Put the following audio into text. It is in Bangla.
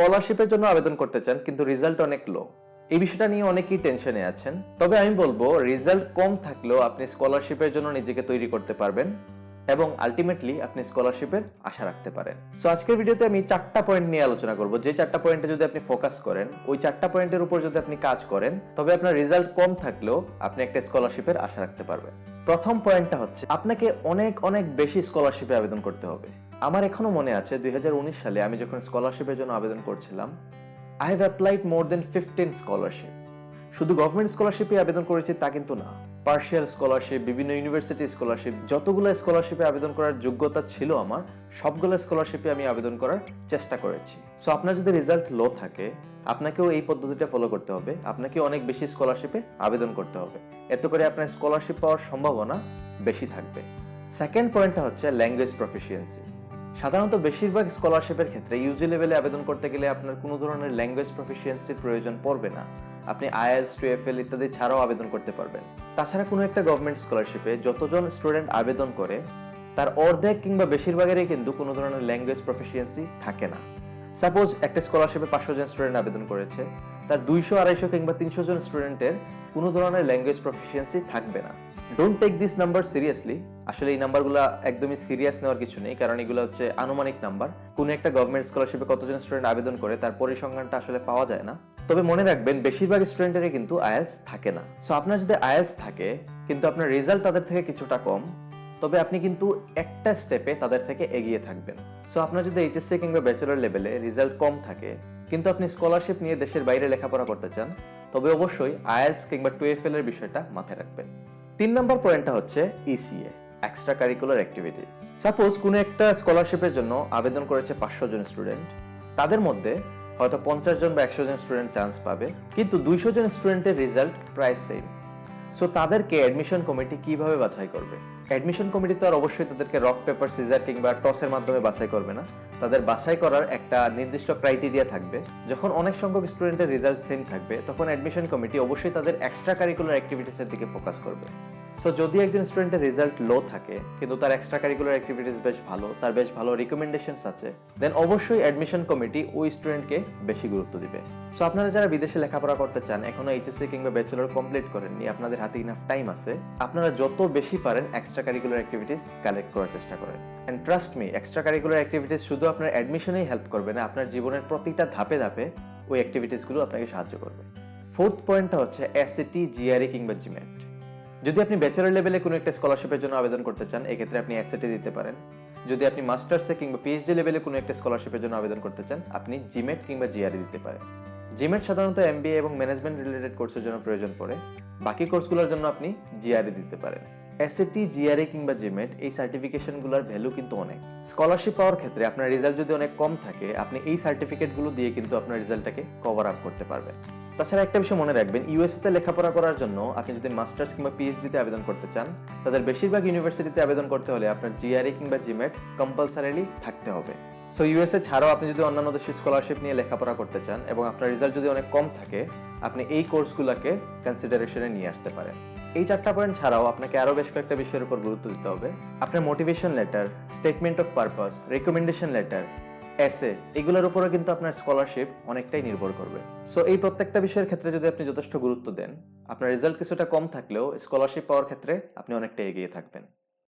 স্কলারশিপের জন্য আবেদন করতে চান, কিন্তু রেজাল্ট অনেক লো এই বিষয়টা নিয়ে অনেকেই টেনশনে আছেন। তবে আমি বলব, রেজাল্ট কম থাকলেও আপনি স্কলারশিপের জন্য নিজেকে তৈরি করতে পারবেন এবং আলটিমেটলি আপনি স্কলারশিপের আশা রাখতে পারেন। সো আজকের ভিডিওতে আমি চারটা পয়েন্ট নিয়ে আলোচনা করব। যে চারটা পয়েন্টে যদি আপনি ফোকাস করেন, ওই চারটা পয়েন্টের উপর যদি আপনি কাজ করেন, তবে আপনার রেজাল্ট কম থাকলেও আপনি একটা স্কলারশিপের আশা রাখতে পারবেন। প্রথম পয়েন্টটা হচ্ছে, আপনাকে অনেক অনেক বেশি স্কলারশিপে আবেদন করতে হবে। আমার এখনও মনে আছে, দুই হাজার উনিশ সালে আমি যখন স্কলারশিপের জন্য আবেদন করছিলাম I have applied more than fifteen scholarship শুধু গভর্নমেন্ট স্কলারশিপে আবেদন করেছি তা কিন্তু না। পার্শিয়াল স্কলারশিপ বিভিন্ন ইউনিভার্সিটি স্কলারশিপ যতগুলো স্কলারশিপে আবেদন করার যোগ্যতা ছিল আমার, সবগুলো স্কলারশিপে আমি আবেদন করার চেষ্টা করেছি। সো আপনার যদি রেজাল্ট লো থাকে, আপনাকেও এই পদ্ধতিটা ফলো করতে হবে। আপনাকে অনেক বেশি স্কলারশিপে আবেদন করতে হবে। এত করে আপনার স্কলারশিপ পাওয়ার সম্ভাবনা বেশি থাকবে। সেকেন্ড পয়েন্টটা হচ্ছে ল্যাঙ্গুয়েজ প্রফিসিয়েন্সি সাধারণত বেশিরভাগ স্কলারশিপের ক্ষেত্রে ইউজি লেভেলে আবেদন করতে গেলে আপনার কোনো ধরনের ল্যাঙ্গুয়েজ প্রফিসিয়েন্সির প্রয়োজন পড়বে না। আপনি আইএলস টুএফএল ইত্যাদি ছাড়াও আবেদন করতে পারবেন। তাছাড়া কোনো একটা গভর্নমেন্ট স্কলারশিপে যতজন স্টুডেন্ট আবেদন করে, তার অর্ধেক কিংবা বেশিরভাগেরই কিন্তু কোনো ধরনের ল্যাঙ্গুয়েজ প্রফিসিয়েন্সি থাকে না। সাপোজ একটা স্কলারশিপে পাঁচশো জন স্টুডেন্ট আবেদন করেছে, তার দুইশো, আড়াইশো কিংবা তিনশো জন স্টুডেন্টের কোনো ধরনের ল্যাঙ্গুয়েজ প্রফিসিয়েন্সি থাকবে না। Don't take this number seriously আসলে এই নাম্বারগুলো একদমই সিরিয়াস নেওয়ার কিছু নেই, কারণ এগুলো হচ্ছে আনুমানিক নাম্বার। কোনো একটা গভর্নমেন্ট স্কলারশিপে কতজন স্টুডেন্ট আবেদন করে, তার পরিসংখ্যানটা আসলে পাওয়া যায় না। তবে মনে রাখবেন, বেশিরভাগ স্টুডেন্টেরই কিন্তু আইএলস থাকে না। সো আপনার যদি আইএলস থাকে, কিন্তু আপনার রেজাল্ট তাদের থেকে কিছুটা কম, তবে আপনি কিন্তু একটা স্টেপে তাদের থেকে এগিয়ে থাকবেন। সো আপনার যদি এইচএসসি কিংবা ব্যাচেলর লেভেলে রেজাল্ট কম থাকে, কিন্তু আপনি স্কলারশিপ নিয়ে দেশের বাইরে লেখাপড়া করতে চান, তবে অবশ্যই আইএলস কিংবা টুয়েফএল এর বিষয়টা মাথায় রাখবেন। তিন নম্বর পয়েন্টটা হচ্ছে ECA extra curricular activities suppose কোনো একটা স্কলারশিপের জন্য আবেদন করেছে পাঁচশো জন স্টুডেন্ট তাদের মধ্যে হয়তো পঞ্চাশ জন বা একশো জন স্টুডেন্ট চান্স পাবে, কিন্তু দুইশো জন স্টুডেন্টের রেজাল্ট প্রায় সেম সো তাদেরকে অ্যাডমিশন কমিটি কীভাবে বাছাই করবে? অ্যাডমিশন কমিটি তো আর অবশ্যই তাদেরকে রক পেপার সিজার কিংবা টসের মাধ্যমে বাছাই করবে না। তাদের বাছাই করার একটা নির্দিষ্ট ক্রাইটেরিয়া থাকবে। যখন অনেক সংখ্যক স্টুডেন্টের রেজাল্ট সেম থাকবে, তখন অ্যাডমিশন কমিটি অবশ্যই তাদের এক্সট্রা কারিকুলার অ্যাক্টিভিটিসের দিকে ফোকাস করবে। সো যদি একজন স্টুডেন্টের রেজাল্ট লো থাকে, কিন্তু তার এক্সট্রা কারিকুলার অ্যাক্টিভিটিস বেশ ভালো, তার বেশ ভালো রিকমেন্ডেশনস আছে দেন অবশ্যই অ্যাডমিশন কমিটি ওই স্টুডেন্টকে বেশি গুরুত্ব দিবে। সো আপনারা যারা বিদেশে লেখাপড়া করতে চান, এখনও এইচএসসি কিংবা ব্যাচেলর কমপ্লিট করেননি, আপনাদের হাতে ইনাফ টাইম আছে, আপনারা যত বেশি পারেন এক্সট্রা কারিকুলার অ্যাক্টিভিটিস কালেক্ট করার চেষ্টা করেন। And trust me extra curricular activities শুধু আপনার অ্যাডমিশনেই হেল্প করবে না, আপনার জীবনের প্রতিটা ধাপে ধাপে ওই অ্যাক্টিভিটিসগুলো আপনাকে সাহায্য করবে। ফোর্থ পয়েন্টটা হচ্ছে এসএটি জিআরই কিংবা জিমেট যদি আপনি ব্যাচেলর লেভেলে কোনো একটা স্কলারশিপের জন্য আবেদন করতে চান, এক্ষেত্রে আপনি এসএটি দিতে পারেন। যদি আপনি মাস্টার্সে কিংবা পিএইচডি লেভেলে কোনো একটা স্কলারশিপের জন্য আবেদন করতে চান, আপনি জিমেট কিংবা জিআরই দিতে পারেন। জিমেট সাধারণত এমবিএ এবং ম্যানেজমেন্ট রিলেটেড কোর্সের জন্য প্রয়োজন পড়ে। বাকি কোর্সগুলোর জন্য আপনি জিআরই দিতে পারেন। এসএটি জিআরএ কিংবা জিমেট এই সার্টিফিকেশনগুলোর ভ্যালু কিন্তু অনেক। স্কলারশিপ পাওয়ার ক্ষেত্রে আপনার রেজাল্ট যদি অনেক কম থাকে, আপনি এই সার্টিফিকেটগুলো দিয়ে কিন্তু আপনার রেজাল্টটাকে কভার আপ করতে পারবেন। তাছাড়া একটা বিষয় মনে রাখবেন ইউএসএ তে লেখাপড়া করার জন্য আপনি যদি মাস্টার্স কিংবা পিএইচডিতে আবেদন করতে চান, তাদের বেশিরভাগ ইউনিভার্সিটিতে আবেদন করতে হলে আপনার জিআরএ কিংবা জিমেট কম্পালসারিলি থাকতে হবে। সো ইউএসএ ছাড়াও আপনি যদি অন্যান্য দেশের স্কলারশিপ নিয়ে লেখাপড়া করতে চান এবং আপনার রেজাল্ট যদি অনেক কম থাকে, আপনি এই কোর্সগুলোকে কনসিডারেশনে নিয়ে আসতে পারেন। এই চারটা পয়েন্ট ছাড়াও আপনাকে আরও বেশ কয়েকটা বিষয়ের উপর গুরুত্ব দিতে হবে। আপনার motivation letter statement of purpose recommendation letter এসে এগুলোর উপরে কিন্তু আপনার স্কলারশিপ অনেকটাই নির্ভর করবে। সো এই প্রত্যেকটা বিষয়ের ক্ষেত্রে যদি আপনি যথেষ্ট গুরুত্ব দেন, আপনার রেজাল্ট কিছুটা কম থাকলেও স্কলারশিপ পাওয়ার ক্ষেত্রে আপনি অনেকটা এগিয়ে থাকবেন।